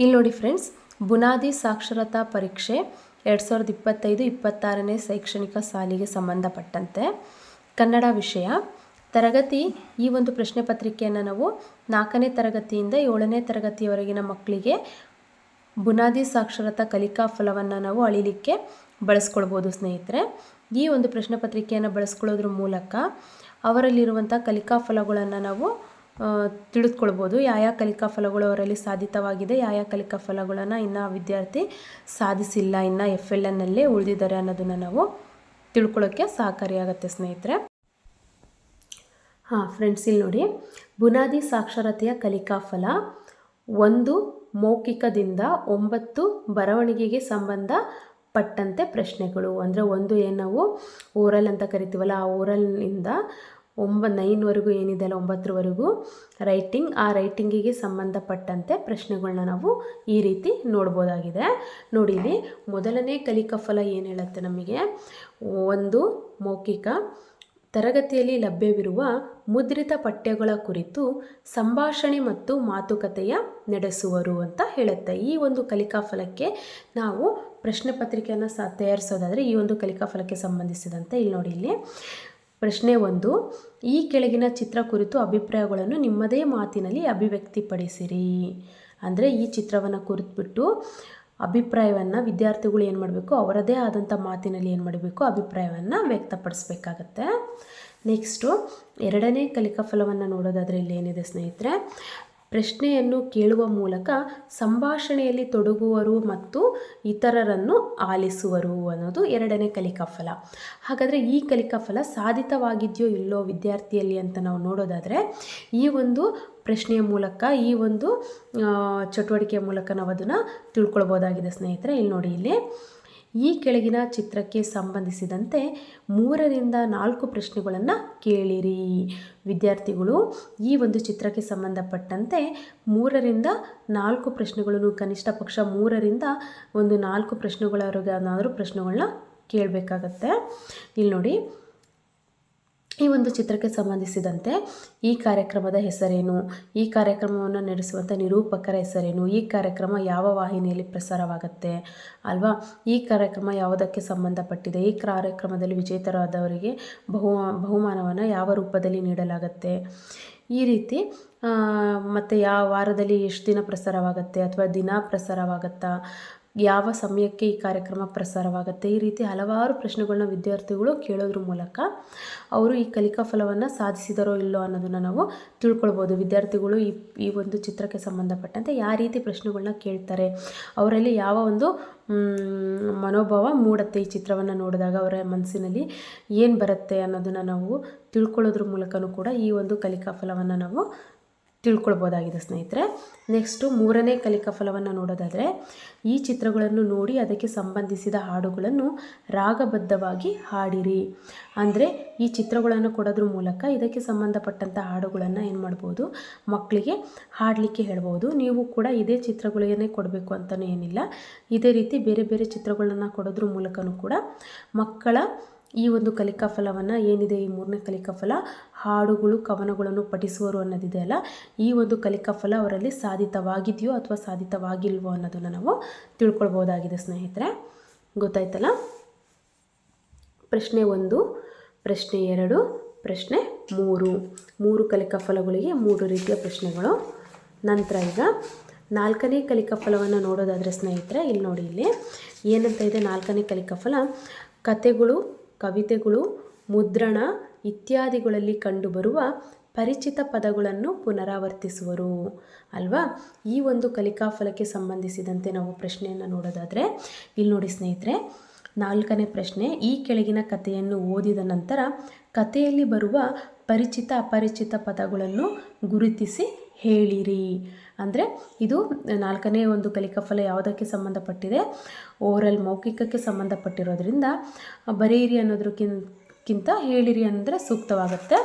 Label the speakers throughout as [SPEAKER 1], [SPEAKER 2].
[SPEAKER 1] ಇಲ್ಲಿ ನೋಡಿ ಫ್ರೆಂಡ್ಸ್ ಬುನಾದಿ ಸಾಕ್ಷರತಾ ಪರೀಕ್ಷೆ ಎರಡು ಸಾವಿರದ ಇಪ್ಪತ್ತೈದು, ಇಪ್ಪತ್ತಾರನೇ ಶೈಕ್ಷಣಿಕ ಸಾಲಿಗೆ ಸಂಬಂಧಪಟ್ಟಂತೆ. ಕನ್ನಡ ವಿಷಯ, ತರಗತಿ, ಈ ಒಂದು ಪ್ರಶ್ನೆ ಪತ್ರಿಕೆಯನ್ನು ನಾವು ನಾಲ್ಕನೇ ತರಗತಿಯಿಂದ ಏಳನೇ ತರಗತಿಯವರೆಗಿನ ಮಕ್ಕಳಿಗೆ ಬುನಾದಿ ಸಾಕ್ಷರತಾ ಕಲಿಕಾ ಫಲವನ್ನು ನಾವು ಅಳಿಲಿಕ್ಕೆ ಬಳಸ್ಕೊಳ್ಬೋದು ಸ್ನೇಹಿತರೆ. ಈ ಒಂದು ಪ್ರಶ್ನೆ ಪತ್ರಿಕೆಯನ್ನು ಬಳಸ್ಕೊಳ್ಳೋದ್ರ ಮೂಲಕ ಅವರಲ್ಲಿರುವಂಥ ಕಲಿಕಾ ಫಲಗಳನ್ನು ನಾವು ತಿಳಿದುಕೊಳ್ಬೋದು. ಯಾವ ಕಲಿಕಾ ಫಲಗಳು ಅವರಲ್ಲಿ ಸಾಧಿತವಾಗಿದೆ ಯಾವ ಕಲಿಕಾ ಫಲಗಳನ್ನು ಇನ್ನು ವಿದ್ಯಾರ್ಥಿ ಸಾಧಿಸಿಲ್ಲ, ಇನ್ನು ಎಫ್ ಎಲ್ ಎನ್ನಲ್ಲೇ ಉಳಿದಿದ್ದಾರೆ ಅನ್ನೋದನ್ನು ನಾವು ತಿಳ್ಕೊಳ್ಳೋಕ್ಕೆ ಸಹಕಾರಿಯಾಗತ್ತೆ ಸ್ನೇಹಿತರೆ. ಹಾಂ ಫ್ರೆಂಡ್ಸ್ ಇಲ್ಲಿ ನೋಡಿ. ಬುನಾದಿ ಸಾಕ್ಷರತೆಯ ಕಲಿಕಾ ಫಲ, ಒಂದು ಮೌಖಿಕದಿಂದ ಒಂಬತ್ತು ಬರವಣಿಗೆಗೆ ಸಂಬಂಧಪಟ್ಟಂತೆ ಪ್ರಶ್ನೆಗಳು. ಅಂದರೆ ಒಂದು ಏನು ನಾವು ಓರಲ್ ಅಂತ ಕರಿತೀವಲ್ಲ, ಆ ಓರಲ್ನಿಂದ ಒಂಬ ನೈನ್ವರೆಗೂ ಏನಿದೆ ಅಲ್ಲ ಒಂಬತ್ತರವರೆಗೂ ರೈಟಿಂಗ್ ಆ ರೈಟಿಂಗಿಗೆ ಸಂಬಂಧಪಟ್ಟಂತೆ ಪ್ರಶ್ನೆಗಳನ್ನ ನಾವು ಈ ರೀತಿ ನೋಡ್ಬೋದಾಗಿದೆ. ನೋಡಿ ಇಲ್ಲಿ ಮೊದಲನೇ ಕಲಿಕಾ ಫಲ ಏನು ಹೇಳುತ್ತೆ ನಮಗೆ? ಒಂದು, ಮೌಖಿಕ. ತರಗತಿಯಲ್ಲಿ ಲಭ್ಯವಿರುವ ಮುದ್ರಿತ ಪಠ್ಯಗಳ ಕುರಿತು ಸಂಭಾಷಣೆ ಮತ್ತು ಮಾತುಕತೆಯ ನಡೆಸುವರು ಅಂತ ಹೇಳುತ್ತೆ. ಈ ಒಂದು ಕಲಿಕಾ ಫಲಕ್ಕೆ ನಾವು ಪ್ರಶ್ನೆ ಪತ್ರಿಕೆಯನ್ನು ಸಹ ತಯಾರಿಸೋದಾದರೆ ಈ ಒಂದು ಕಲಿಕಾ ಫಲಕ್ಕೆ ಸಂಬಂಧಿಸಿದಂತೆ ಇಲ್ಲಿ ನೋಡಿ ಇಲ್ಲಿ. ಪ್ರಶ್ನೆ ಒಂದು, ಈ ಕೆಳಗಿನ ಚಿತ್ರ ಕುರಿತು ಅಭಿಪ್ರಾಯಗಳನ್ನು ನಿಮ್ಮದೇ ಮಾತಿನಲ್ಲಿ ಅಭಿವ್ಯಕ್ತಿಪಡಿಸಿರಿ. ಅಂದರೆ ಈ ಚಿತ್ರವನ್ನು ಕುರಿತುಬಿಟ್ಟು ಅಭಿಪ್ರಾಯವನ್ನು ವಿದ್ಯಾರ್ಥಿಗಳು ಏನು ಮಾಡಬೇಕು, ಅವರದೇ ಆದಂಥ ಮಾತಿನಲ್ಲಿ ಏನು ಮಾಡಬೇಕು, ಅಭಿಪ್ರಾಯವನ್ನು ವ್ಯಕ್ತಪಡಿಸ್ಬೇಕಾಗತ್ತೆ. ನೆಕ್ಸ್ಟು ಎರಡನೇ ಕಲಿಕಾ ಫಲವನ್ನು ನೋಡೋದಾದರೆ ಇಲ್ಲಿ ಏನಿದೆ ಸ್ನೇಹಿತರೆ ಪ್ರಶ್ನೆಯನ್ನು ಕೇಳುವ ಮೂಲಕ ಸಂಭಾಷಣೆಯಲ್ಲಿ ತೊಡಗುವರು ಮತ್ತು ಇತರರನ್ನು ಆಲಿಸುವರು ಅನ್ನೋದು ಎರಡನೇ ಕಲಿಕಾ ಫಲ ಹಾಗಾದರೆ ಈ ಕಲಿಕಾ ಫಲ ಸಾಧಿತವಾಗಿದೆಯೋ ಇಲ್ಲೋ ವಿದ್ಯಾರ್ಥಿಯಲ್ಲಿ ಅಂತ ನಾವು ನೋಡೋದಾದರೆ, ಈ ಒಂದು ಪ್ರಶ್ನೆಯ ಮೂಲಕ, ಈ ಒಂದು ಚಟುವಟಿಕೆಯ ಮೂಲಕ ನಾವು ಅದನ್ನು ತಿಳ್ಕೊಳ್ಬೋದಾಗಿದೆ ಸ್ನೇಹಿತರೆ. ಇಲ್ಲಿ ನೋಡಿ, ಇಲ್ಲಿ ಈ ಕೆಳಗಿನ ಚಿತ್ರಕ್ಕೆ ಸಂಬಂಧಿಸಿದಂತೆ ಮೂರರಿಂದ ನಾಲ್ಕು ಪ್ರಶ್ನೆಗಳನ್ನು ಕೇಳಿರಿ. ವಿದ್ಯಾರ್ಥಿಗಳು, ಈ ಒಂದು ಚಿತ್ರಕ್ಕೆ ಸಂಬಂಧಪಟ್ಟಂತೆ ಮೂರರಿಂದ ನಾಲ್ಕು ಪ್ರಶ್ನೆಗಳನ್ನು ಕನಿಷ್ಠ ಪಕ್ಷ ಮೂರರಿಂದ ಒಂದು ನಾಲ್ಕು ಪ್ರಶ್ನೆಗಳವರೆಗಾದರೂ ಪ್ರಶ್ನೆಗಳನ್ನ ಕೇಳಬೇಕಾಗತ್ತೆ. ಇಲ್ಲಿ ನೋಡಿ ಈ ಒಂದು ಚಿತ್ರಕ್ಕೆ ಸಂಬಂಧಿಸಿದಂತೆ ಈ ಕಾರ್ಯಕ್ರಮದ ಹೆಸರೇನು? ಈ ಕಾರ್ಯಕ್ರಮವನ್ನು ನಡೆಸುವಂಥ ನಿರೂಪಕರ ಹೆಸರೇನು? ಈ ಕಾರ್ಯಕ್ರಮ ಯಾವ ವಾಹಿನಿಯಲ್ಲಿ ಪ್ರಸಾರವಾಗುತ್ತೆ? ಅಲ್ವಾ? ಈ ಕಾರ್ಯಕ್ರಮ ಯಾವುದಕ್ಕೆ ಸಂಬಂಧಪಟ್ಟಿದೆ? ಈ ಕಾರ್ಯಕ್ರಮದಲ್ಲಿ ವಿಜೇತರಾದವರಿಗೆ ಬಹು, ಬಹುಮಾನವನ್ನು ಯಾವ ರೂಪದಲ್ಲಿ ನೀಡಲಾಗುತ್ತೆ? ಈ ರೀತಿ ಮತ್ತು ಯಾವ ವಾರದಲ್ಲಿ ಎಷ್ಟು ದಿನ ಪ್ರಸಾರವಾಗುತ್ತೆ ಅಥವಾ ದಿನ ಪ್ರಸಾರವಾಗುತ್ತಾ? ಯಾವ ಸಮಯಕ್ಕೆ ಈ ಕಾರ್ಯಕ್ರಮ ಪ್ರಸಾರವಾಗುತ್ತೆ? ಈ ರೀತಿ ಹಲವಾರು ಪ್ರಶ್ನೆಗಳನ್ನ ವಿದ್ಯಾರ್ಥಿಗಳು ಕೇಳೋದ್ರ ಮೂಲಕ ಅವರು ಈ ಕಲಿಕಾ ಫಲವನ್ನು ಸಾಧಿಸಿದರೋ ಇಲ್ಲೋ ಅನ್ನೋದನ್ನು ನಾವು ತಿಳ್ಕೊಳ್ಬೋದು. ವಿದ್ಯಾರ್ಥಿಗಳು ಈ ಈ ಒಂದು ಚಿತ್ರಕ್ಕೆ ಸಂಬಂಧಪಟ್ಟಂತೆ ಯಾವ ರೀತಿ ಪ್ರಶ್ನೆಗಳನ್ನ ಕೇಳ್ತಾರೆ? ಅವರಲ್ಲಿ ಯಾವ ಒಂದು ಮನೋಭಾವ ಮೂಡುತ್ತೆ ಈ ಚಿತ್ರವನ್ನು ನೋಡಿದಾಗ? ಅವರ ಮನಸ್ಸಿನಲ್ಲಿ ಏನು ಬರುತ್ತೆ ಅನ್ನೋದನ್ನು ನಾವು ತಿಳ್ಕೊಳ್ಳೋದ್ರ ಮೂಲಕನೂ ಕೂಡ ಈ ಒಂದು ಕಲಿಕಾ ಫಲವನ್ನು ನಾವು ತಿಳ್ಕೊಳ್ಬೋದಾಗಿದೆ ಸ್ನೇಹಿತರೆ. ನೆಕ್ಸ್ಟು ಮೂರನೇ ಕಲಿಕಾ ಫಲವನ್ನು ನೋಡೋದಾದರೆ, ಈ ಚಿತ್ರಗಳನ್ನು ನೋಡಿ ಅದಕ್ಕೆ ಸಂಬಂಧಿಸಿದ ಹಾಡುಗಳನ್ನು ರಾಗಬದ್ಧವಾಗಿ ಹಾಡಿರಿ. ಅಂದರೆ ಈ ಚಿತ್ರಗಳನ್ನು ಕೊಡೋದ್ರ ಮೂಲಕ ಇದಕ್ಕೆ ಸಂಬಂಧಪಟ್ಟಂಥ ಹಾಡುಗಳನ್ನು ಏನು ಮಾಡ್ಬೋದು ಮಕ್ಕಳಿಗೆ ಹಾಡಲಿಕ್ಕೆ ಹೇಳ್ಬೋದು. ನೀವು ಕೂಡ ಇದೇ ಚಿತ್ರಗಳನ್ನೇ ಕೊಡಬೇಕು ಅಂತಲೂ ಏನಿಲ್ಲ. ಇದೇ ರೀತಿ ಬೇರೆ ಬೇರೆ ಚಿತ್ರಗಳನ್ನು ಕೊಡೋದ್ರ ಮೂಲಕನೂ ಕೂಡ ಮಕ್ಕಳ ಈ ಒಂದು ಕಲಿಕಾ ಫಲವನ್ನು ಏನಿದೆ ಈ ಮೂರನೇ ಕಲಿಕಾ ಫಲ? ಹಾಡುಗಳು, ಕವನಗಳನ್ನು ಪಠಿಸುವರು ಅನ್ನೋದಿದೆ ಅಲ್ಲ? ಈ ಒಂದು ಕಲಿಕಾ ಫಲ ಅವರಲ್ಲಿ ಸಾಧಿತವಾಗಿದೆಯೋ ಅಥವಾ ಸಾಧಿತವಾಗಿಲ್ವೋ ಅನ್ನೋದನ್ನು ನಾವು ತಿಳ್ಕೊಳ್ಬೋದಾಗಿದೆ ಸ್ನೇಹಿತರೆ. ಗೊತ್ತಾಯ್ತಲ್ಲ? ಪ್ರಶ್ನೆ ಒಂದು, ಪ್ರಶ್ನೆ ಎರಡು, ಪ್ರಶ್ನೆ ಮೂರು. ಮೂರು ಕಲಿಕಾ ಫಲಗಳಿಗೆ ಮೂರು ರೀತಿಯ ಪ್ರಶ್ನೆಗಳು. ನಂತರ ಈಗ ನಾಲ್ಕನೇ ಕಲಿಕಾ ಫಲವನ್ನು ನೋಡೋದಾದರೆ ಸ್ನೇಹಿತರೆ, ಇಲ್ಲಿ ನೋಡಿ ಇಲ್ಲಿ. ಏನಂತ ಇದೆ ನಾಲ್ಕನೇ ಕಲಿಕಾ ಫಲ? ಕತೆಗಳು ಕವಿತೆಗಳು, ಮುದ್ರಣ ಇತ್ಯಾದಿಗಳಲ್ಲಿ ಕಂಡುಬರುವ ಪರಿಚಿತ ಪದಗಳನ್ನು ಪುನರಾವರ್ತಿಸುವರು. ಅಲ್ವಾ? ಈ ಒಂದು ಕಲಿಕಾ ಫಲಕ್ಕೆ ಸಂಬಂಧಿಸಿದಂತೆ ನಾವು ಪ್ರಶ್ನೆಯನ್ನು ನೋಡೋದಾದರೆ ಇಲ್ಲಿ ನೋಡಿ ಸ್ನೇಹಿತರೆ, ನಾಲ್ಕನೇ ಪ್ರಶ್ನೆ, ಈ ಕೆಳಗಿನ ಕಥೆಯನ್ನು ಓದಿದ ನಂತರ ಕಥೆಯಲ್ಲಿ ಬರುವ ಪರಿಚಿತ ಅಪರಿಚಿತ ಪದಗಳನ್ನು ಗುರುತಿಸಿ ಹೇಳಿರಿ. ಅಂದರೆ ಇದು ನಾಲ್ಕನೇ ಒಂದು ಕಲಿಕಾ ಫಲ ಯಾವುದಕ್ಕೆ ಸಂಬಂಧಪಟ್ಟಿದೆ? ಓರಲ್ ಮೌಖಿಕಕ್ಕೆ ಸಂಬಂಧಪಟ್ಟಿರೋದ್ರಿಂದ ಬರೀರಿ ಅನ್ನೋದಕ್ಕಿಂತ ಹೇಳಿರಿ ಅಂದರೆ ಸೂಕ್ತವಾಗುತ್ತೆ.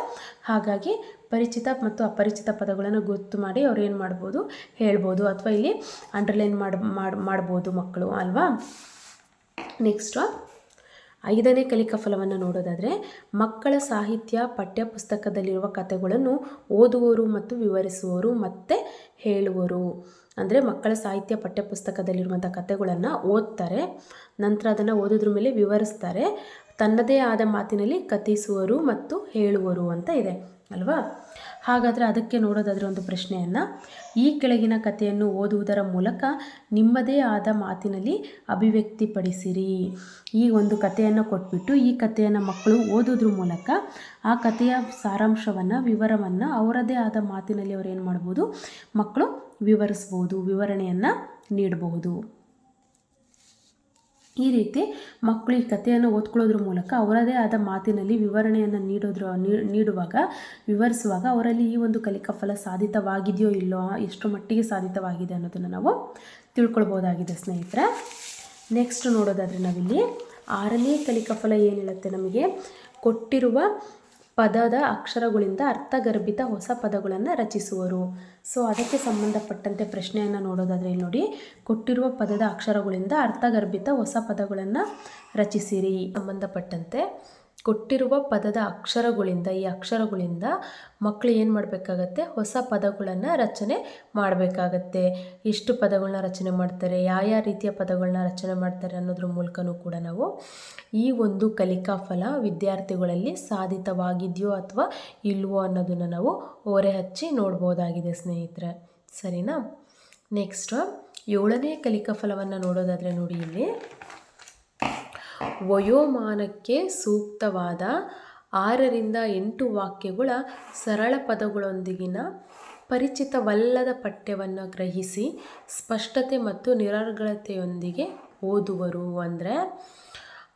[SPEAKER 1] ಹಾಗಾಗಿ ಪರಿಚಿತ ಮತ್ತು ಅಪರಿಚಿತ ಪದಗಳನ್ನು ಗೊತ್ತು ಮಾಡಿ ಅವ್ರು ಏನು ಮಾಡ್ಬೋದು? ಹೇಳ್ಬೋದು. ಅಥವಾ ಇಲ್ಲಿ ಅಂಡರ್ಲೈನ್ ಮಾಡಿ ಮಾಡಿ, ಮಾಡ್ಬೋದು ಮಕ್ಕಳು ಅಲ್ವಾ? ನೆಕ್ಸ್ಟು ಐದನೇ ಕಲಿಕಾ ಫಲವನ್ನು ನೋಡೋದಾದರೆ ಮಕ್ಕಳ ಸಾಹಿತ್ಯ, ಪಠ್ಯಪುಸ್ತಕದಲ್ಲಿರುವ ಕಥೆಗಳನ್ನು ಓದುವವರು ಮತ್ತು ವಿವರಿಸುವವರು ಮತ್ತು ಹೇಳುವರು ಅಂದರೆ ಮಕ್ಕಳ ಸಾಹಿತ್ಯ, ಪಠ್ಯಪುಸ್ತಕದಲ್ಲಿರುವಂಥ ಕಥೆಗಳನ್ನು ಓದ್ತಾರೆ, ನಂತರ ಅದನ್ನು ಓದಿದ್ರ ಮೇಲೆ ವಿವರಿಸ್ತಾರೆ, ತನ್ನದೇ ಆದ ಮಾತಿನಲ್ಲಿ ಕಥಿಸುವರು ಮತ್ತು ಹೇಳುವರು ಅಂತ ಇದೆ, ಅಲ್ವಾ? ಹಾಗಾದರೆ ಅದಕ್ಕೆ ನೋಡೋದಾದರೆ ಒಂದು ಪ್ರಶ್ನೆಯನ್ನು. ಈ ಕೆಳಗಿನ ಕಥೆಯನ್ನು ಓದುವುದರ ಮೂಲಕ ನಿಮ್ಮದೇ ಆದ ಮಾತಿನಲ್ಲಿ ಅಭಿವ್ಯಕ್ತಿಪಡಿಸಿರಿ. ಈ ಒಂದು ಕಥೆಯನ್ನು ಕೊಟ್ಬಿಟ್ಟು ಈ ಕಥೆಯನ್ನು ಮಕ್ಕಳು ಓದೋದ್ರ ಮೂಲಕ ಆ ಕಥೆಯ ಸಾರಾಂಶವನ್ನು, ವಿವರವನ್ನು ಅವರದೇ ಆದ ಮಾತಿನಲ್ಲಿ ಅವರು ಏನು ಮಾಡ್ಬೋದು? ಮಕ್ಕಳು ವಿವರಿಸ್ಬೋದು, ವಿವರಣೆಯನ್ನು ನೀಡಬಹುದು ಈ ರೀತಿ ಮಕ್ಕಳು ಈ ಕಥೆಯನ್ನು ಓದ್ಕೊಳ್ಳೋದ್ರ ಮೂಲಕ ಅವರದೇ ಆದ ಮಾತಿನಲ್ಲಿ ವಿವರಣೆಯನ್ನು ನೀಡೋದ್ರ ನೀಡುವಾಗ, ವಿವರಿಸುವಾಗ ಅವರಲ್ಲಿ ಈ ಒಂದು ಕಲಿಕಾ ಫಲ ಸಾಧಿತವಾಗಿದೆಯೋ ಇಲ್ಲೋ, ಎಷ್ಟು ಮಟ್ಟಿಗೆ ಸಾಧಿತವಾಗಿದೆ ಅನ್ನೋದನ್ನು ನಾವು ತಿಳ್ಕೊಳ್ಬೋದಾಗಿದೆ, ಸ್ನೇಹಿತರೆ. ನೆಕ್ಸ್ಟ್ ನೋಡೋದಾದರೆ ನಾವಿಲ್ಲಿ ಆರನೇ ಕಲಿಕಾ ಫಲ ಏನು ಹೇಳುತ್ತೆ ನಮಗೆ? ಕೊಟ್ಟಿರುವ ಪದದ ಅಕ್ಷರಗಳಿಂದ ಅರ್ಥಗರ್ಭಿತ ಹೊಸ ಪದಗಳನ್ನು ರಚಿಸುವರು. ಸೊ ಅದಕ್ಕೆ ಸಂಬಂಧಪಟ್ಟಂತೆ ಪ್ರಶ್ನೆಯನ್ನು ನೋಡೋದಾದರೆ ನೋಡಿ, ಕೊಟ್ಟಿರುವ ಪದದ ಅಕ್ಷರಗಳಿಂದ ಅರ್ಥಗರ್ಭಿತ ಹೊಸ ಪದಗಳನ್ನು ರಚಿಸಿರಿ. ಸಂಬಂಧಪಟ್ಟಂತೆ ಕೊಟ್ಟಿರುವ ಪದದ ಅಕ್ಷರಗಳಿಂದ, ಈ ಅಕ್ಷರಗಳಿಂದ ಮಕ್ಕಳು ಏನು ಮಾಡಬೇಕಾಗತ್ತೆ? ಹೊಸ ಪದಗಳನ್ನು ರಚನೆ ಮಾಡಬೇಕಾಗತ್ತೆ. ಎಷ್ಟು ಪದಗಳನ್ನ ರಚನೆ ಮಾಡ್ತಾರೆ? ಯಾವ ರೀತಿಯ ಪದಗಳನ್ನ ರಚನೆ ಮಾಡ್ತಾರೆ ಅನ್ನೋದ್ರ ಮೂಲಕನೂ ಕೂಡ ನಾವು ಈ ಒಂದು ಕಲಿಕಾ ಫಲ ವಿದ್ಯಾರ್ಥಿಗಳಲ್ಲಿ ಸಾಧಿತವಾಗಿದೆಯೋ ಅಥವಾ ಇಲ್ವೋ ಅನ್ನೋದನ್ನು ನಾವು ಓರೆ ಹಚ್ಚಿ ನೋಡ್ಬೋದಾಗಿದೆ ಸ್ನೇಹಿತರೆ. ಸರಿನಾ? ನೆಕ್ಸ್ಟ್ ಏಳನೇ ಕಲಿಕಾ ಫಲವನ್ನು ನೋಡೋದಾದರೆ ನೋಡಿ ಇಲ್ಲಿ. ವಯೋಮಾನಕ್ಕೆ ಸೂಕ್ತವಾದ ಆರರಿಂದ ಎಂಟು ವಾಕ್ಯಗಳ ಸರಳ ಪದಗಳೊಂದಿಗಿನ ಪರಿಚಿತವಲ್ಲದ ಪಠ್ಯವನ್ನು ಗ್ರಹಿಸಿ ಸ್ಪಷ್ಟತೆ ಮತ್ತು ನಿರರ್ಗಳತೆಯೊಂದಿಗೆ ಓದುವರು. ಅಂದರೆ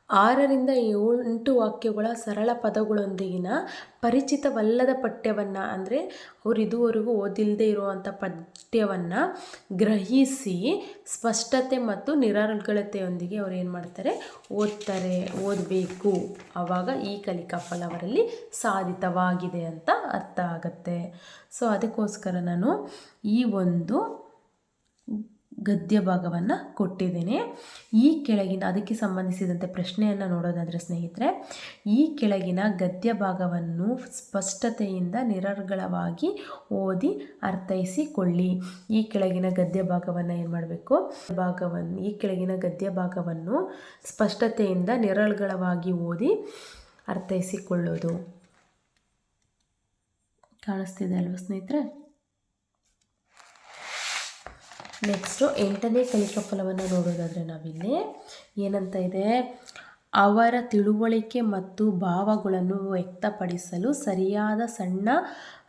[SPEAKER 1] ಆರರಿಂದ ಎಂಟು ವಾಕ್ಯಗಳ ಸರಳ ಪದಗಳೊಂದಿಗಿನ ಪರಿಚಿತವಲ್ಲದ ಪಠ್ಯವನ್ನು ಅಂದರೆ ಅವರು ಇದುವರೆಗೂ ಓದಿಲ್ಲದೆ ಇರುವಂಥ ಪಠ್ಯವನ್ನು ಗ್ರಹಿಸಿ ಸ್ಪಷ್ಟತೆ ಮತ್ತು ನಿರರ್ಗಳತೆಯೊಂದಿಗೆ ಅವ್ರು ಏನು ಮಾಡ್ತಾರೆ? ಓದ್ತಾರೆ, ಓದಬೇಕು. ಆವಾಗ ಈ ಕಲಿಕಾ ಫಲ ಅವರಲ್ಲಿ ಸಾಧಿತವಾಗಿದೆ ಅಂತ ಅರ್ಥ ಆಗುತ್ತೆ. ಸೊ ಅದಕ್ಕೋಸ್ಕರ ನಾನು ಈ ಒಂದು ಗದ್ಯ ಭಾಗವನ್ನು ಕೊಟ್ಟಿದ್ದೀನಿ. ಈ ಕೆಳಗಿನ ಅದಕ್ಕೆ ಸಂಬಂಧಿಸಿದಂತೆ ಪ್ರಶ್ನೆಯನ್ನು ನೋಡೋದಾದರೆ ಸ್ನೇಹಿತರೆ, ಈ ಕೆಳಗಿನ ಗದ್ಯ ಭಾಗವನ್ನು ಸ್ಪಷ್ಟತೆಯಿಂದ ನಿರರ್ಗಳವಾಗಿ ಓದಿ ಅರ್ಥೈಸಿಕೊಳ್ಳಿ. ಈ ಕೆಳಗಿನ ಗದ್ಯ ಭಾಗವನ್ನು ಏನು ಮಾಡಬೇಕು? ಭಾಗವನ್ನು ಈ ಕೆಳಗಿನ ಗದ್ಯ ಭಾಗವನ್ನು ಸ್ಪಷ್ಟತೆಯಿಂದ ನಿರರ್ಗಳವಾಗಿ ಓದಿ ಅರ್ಥೈಸಿಕೊಳ್ಳೋದು. ಕಾಣಿಸ್ತಿದೆ ಅಲ್ವಾ ಸ್ನೇಹಿತರೆ? ನೆಕ್ಸ್ಟು ಎಂಟನೇ ಕಲಿಕಾ ಫಲವನ್ನು ನೋಡೋದಾದರೆ ನಾವಿಲ್ಲಿ ಏನಂತ ಇದೆ? ಅವರ ತಿಳುವಳಿಕೆ ಮತ್ತು ಭಾವಗಳನ್ನು ವ್ಯಕ್ತಪಡಿಸಲು ಸರಿಯಾದ, ಸಣ್ಣ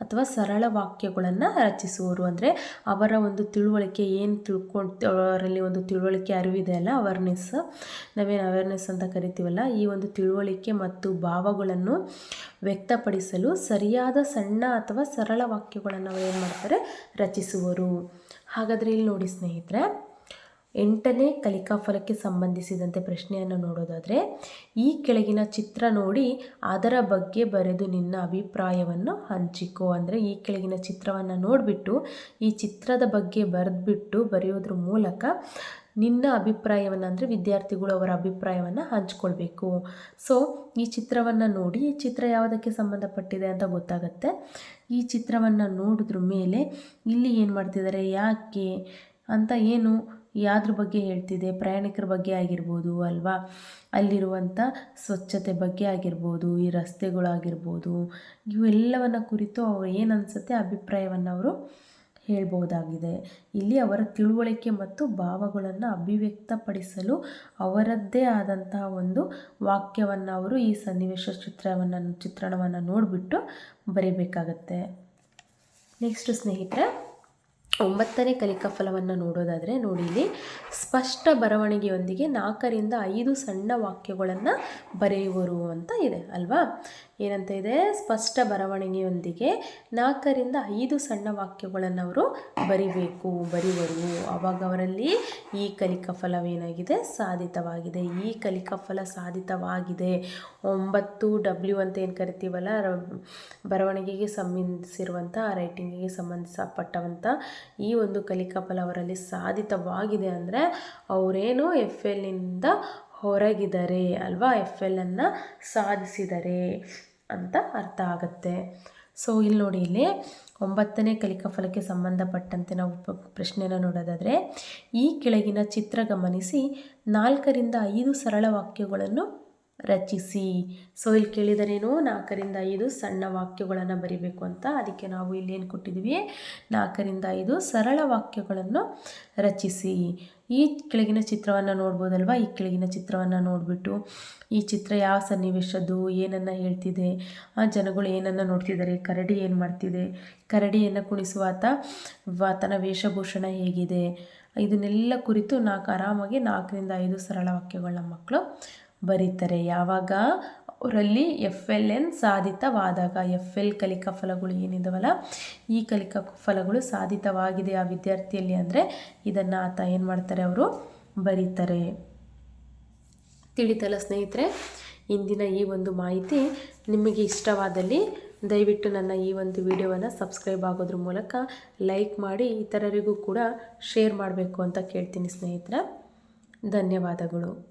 [SPEAKER 1] ಅಥವಾ ಸರಳ ವಾಕ್ಯಗಳನ್ನು ರಚಿಸುವರು ಅಂದರೆ ಅವರ ಒಂದು ತಿಳುವಳಿಕೆ ಏನು ತಿಳ್ಕೊಂಡು ಅವರಲ್ಲಿ ಒಂದು ತಿಳುವಳಿಕೆ ಅರಿವಿದೆ ಅಲ್ಲ ಅವೇರ್ನೆಸ್ ನಾವೇನು ಅವೇರ್ನೆಸ್ ಅಂತ ಕರಿತೀವಲ್ಲ, ಈ ಒಂದು ತಿಳುವಳಿಕೆ ಮತ್ತು ಭಾವಗಳನ್ನು ವ್ಯಕ್ತಪಡಿಸಲು ಸರಿಯಾದ, ಸಣ್ಣ ಅಥವಾ ಸರಳ ವಾಕ್ಯಗಳನ್ನು ಏನು ಮಾಡ್ತಾರೆ? ರಚಿಸುವರು ಹಾಗಾದರೆ ಇಲ್ಲಿ ನೋಡಿ ಸ್ನೇಹಿತರೆ, ಎಂಟನೇ ಕಲಿಕಾ ಫಲಕ್ಕೆ ಸಂಬಂಧಿಸಿದಂತೆ ಪ್ರಶ್ನೆಯನ್ನು ನೋಡೋದಾದರೆ, ಈ ಕೆಳಗಿನ ಚಿತ್ರ ನೋಡಿ ಅದರ ಬಗ್ಗೆ ಬರೆದು ನಿನ್ನ ಅಭಿಪ್ರಾಯವನ್ನು ಹಂಚಿಕೋ. ಅಂದರೆ ಈ ಕೆಳಗಿನ ಚಿತ್ರವನ್ನು ನೋಡಿಬಿಟ್ಟು, ಈ ಚಿತ್ರದ ಬಗ್ಗೆ ಬರೆದ್ಬಿಟ್ಟು ಬರೆಯೋದ್ರ ಮೂಲಕ ನಿನ್ನ ಅಭಿಪ್ರಾಯವನ್ನು ಅಂದರೆ ವಿದ್ಯಾರ್ಥಿಗಳು ಅವರ ಅಭಿಪ್ರಾಯವನ್ನು ಹಂಚ್ಕೊಳ್ಬೇಕು. ಸೊ ಈ ಚಿತ್ರವನ್ನು ನೋಡಿ, ಈ ಚಿತ್ರ ಯಾವುದಕ್ಕೆ ಸಂಬಂಧಪಟ್ಟಿದೆ ಅಂತ ಗೊತ್ತಾಗುತ್ತೆ. ಈ ಚಿತ್ರವನ್ನು ನೋಡಿದ್ರ ಮೇಲೆ ಇಲ್ಲಿ ಏನು ಮಾಡ್ತಿದ್ದಾರೆ ಯಾಕೆ ಅಂತ ಏನು ಯಾವ್ದ್ರ ಬಗ್ಗೆ ಹೇಳ್ತಿದೆ, ಪ್ರಯಾಣಿಕರ ಬಗ್ಗೆ ಆಗಿರ್ಬೋದು ಅಲ್ವಾ? ಅಲ್ಲಿರುವಂಥ ಸ್ವಚ್ಛತೆ ಬಗ್ಗೆ ಆಗಿರ್ಬೋದು, ಈ ರಸ್ತೆಗಳಾಗಿರ್ಬೋದು, ಇವೆಲ್ಲವನ್ನು ಕುರಿತು ಅವ್ರು ಏನು ಅನಿಸುತ್ತೆ, ಅಭಿಪ್ರಾಯವನ್ನು ಅವರು ಹೇಳ್ಬೋದಾಗಿದೆ ಇಲ್ಲಿ ಅವರ ತಿಳುವಳಿಕೆ ಮತ್ತು ಭಾವಗಳನ್ನು ಅಭಿವ್ಯಕ್ತಪಡಿಸಲು ಅವರದ್ದೇ ಆದಂತಹ ಒಂದು ವಾಕ್ಯವನ್ನು ಅವರು ಈ ಸನ್ನಿವೇಶ ಚಿತ್ರವನ್ನು, ಚಿತ್ರಣವನ್ನು ನೋಡಿಬಿಟ್ಟು ಬರೀಬೇಕಾಗತ್ತೆ. ನೆಕ್ಸ್ಟ್ ಸ್ನೇಹಿತರೆ, ಒಂಬತ್ತನೇ ಕಲಿಕಾ ಫಲವನ್ನು ನೋಡೋದಾದರೆ ನೋಡಿ ಇಲ್ಲಿ, ಸ್ಪಷ್ಟ ಬರವಣಿಗೆಯೊಂದಿಗೆ ನಾಲ್ಕರಿಂದ ಐದು ಸಣ್ಣ ವಾಕ್ಯಗಳನ್ನು ಬರೆಯುವರು ಅಂತ ಇದೆ, ಅಲ್ವಾ? ಏನಂತ ಇದೆ ಸ್ಪಷ್ಟ ಬರವಣಿಗೆಯೊಂದಿಗೆ ನಾಲ್ಕರಿಂದ ಐದು ಸಣ್ಣ ವಾಕ್ಯಗಳನ್ನು ಅವರು ಬರಿಬೇಕು ಬರೆಯುವರು ಅವಾಗ ಅವರಲ್ಲಿ ಈ ಕಲಿಕಾ ಫಲವೇನಾಗಿದೆ ಸಾಧಿತವಾಗಿದೆ. ಈ ಕಲಿಕಾ ಫಲ ಸಾಧಿತವಾಗಿದೆ. ಒಂಬತ್ತು ಡಬ್ಲ್ಯೂ ಅಂತ ಏನು ಕರಿತೀವಲ್ಲ? ಬರವಣಿಗೆಗೆ ಸಂಬಂಧಿಸಿರುವಂಥ ರೈಟಿಂಗಿಗೆ ಸಂಬಂಧಿಸಪಟ್ಟವಂಥ ಈ ಒಂದು ಕಲಿಕಾ ಫಲ ಅವರಲ್ಲಿ ಸಾಧಿತವಾಗಿದೆ ಅಂದರೆ ಅವರೇನು ಎಫ್ ಎಲ್ನಿಂದ ಹೊರಗಿದ್ದಾರೆ ಅಲ್ವಾ? ಎಫ್ ಎಲ್ಲನ್ನು ಸಾಧಿಸಿದರೆ. ಅಂತ ಅರ್ಥ ಆಗುತ್ತೆ. ಸೊ ಇಲ್ಲಿ ನೋಡಿ ಇಲ್ಲಿ ಒಂಬತ್ತನೇ ಕಲಿಕಾ ಫಲಕ್ಕೆ ಸಂಬಂಧಪಟ್ಟಂತೆ ನಾವು ಪ್ರಶ್ನೆಯನ್ನು ನೋಡೋದಾದರೆ, ಈ ಕೆಳಗಿನ ಚಿತ್ರ ಗಮನಿಸಿ ನಾಲ್ಕರಿಂದ ಐದು ಸರಳ ವಾಕ್ಯಗಳನ್ನು ರಚಿಸಿ. ಸೊ ಇಲ್ಲಿ ಕೇಳಿದರೇನು ನಾಲ್ಕರಿಂದ ಐದು ಸಣ್ಣ ವಾಕ್ಯಗಳನ್ನು ಬರಿಬೇಕು ಅಂತ. ಅದಕ್ಕೆ ನಾವು ಇಲ್ಲೇನು ಕೊಟ್ಟಿದ್ದೀವಿ ನಾಲ್ಕರಿಂದ ಐದು ಸರಳ ವಾಕ್ಯಗಳನ್ನು ರಚಿಸಿ. ಈ ಕೆಳಗಿನ ಚಿತ್ರವನ್ನು ನೋಡ್ಬೋದಲ್ವಾ? ಈ ಕೆಳಗಿನ ಚಿತ್ರವನ್ನು ನೋಡಿಬಿಟ್ಟು ಈ ಚಿತ್ರ ಯಾವ ಸನ್ನಿವೇಶದ್ದು, ಏನನ್ನು ಹೇಳ್ತಿದೆ, ಆ ಜನಗಳು ಏನನ್ನು ನೋಡ್ತಿದ್ದಾರೆ, ಕರಡಿ ಏನು ಮಾಡ್ತಿದೆ, ಕರಡಿಯನ್ನು ಕುಣಿಸುವ ಆತ ಆತನ ವೇಷಭೂಷಣ ಹೇಗಿದೆ, ಇದನ್ನೆಲ್ಲ ಕುರಿತು ನಾಲ್ಕು ಆರಾಮಾಗಿ ನಾಲ್ಕರಿಂದ ಐದು ಸರಳ ವಾಕ್ಯಗಳ ಮಕ್ಕಳು ಬರೀತಾರೆ. ಯಾವಾಗ? ಅವರಲ್ಲಿ ಎಫ್ ಎಲ್ ಎನ್ ಸಾಧಿತವಾದಾಗ. ಎಫ್ ಎಲ್ ಕಲಿಕಾ ಫಲಗಳು ಏನಿದಾವಲ್ಲ? ಈ ಕಲಿಕಾ ಫಲಗಳು ಸಾಧಿತವಾಗಿದೆ ಆ ವಿದ್ಯಾರ್ಥಿಯಲ್ಲಿ ಅಂದರೆ ಇದನ್ನು ಆತ ಏನು ಮಾಡ್ತಾರೆ ಅವರು? ಬರೀತಾರೆ. ತಿಳಿತಲ್ಲ ಸ್ನೇಹಿತರೆ, ಇಂದಿನ ಈ ಒಂದು ಮಾಹಿತಿ ನಿಮಗೆ ಇಷ್ಟವಾದಲ್ಲಿ ದಯವಿಟ್ಟು ನನ್ನ ಈ ಒಂದು ವಿಡಿಯೋವನ್ನು ಸಬ್ಸ್ಕ್ರೈಬ್ ಆಗೋದ್ರ ಮೂಲಕ ಲೈಕ್ ಮಾಡಿ, ಇತರರಿಗೂ ಕೂಡ ಶೇರ್ ಮಾಡಬೇಕು ಅಂತ ಕೇಳ್ತೀನಿ ಸ್ನೇಹಿತರೆ. ಧನ್ಯವಾದಗಳು.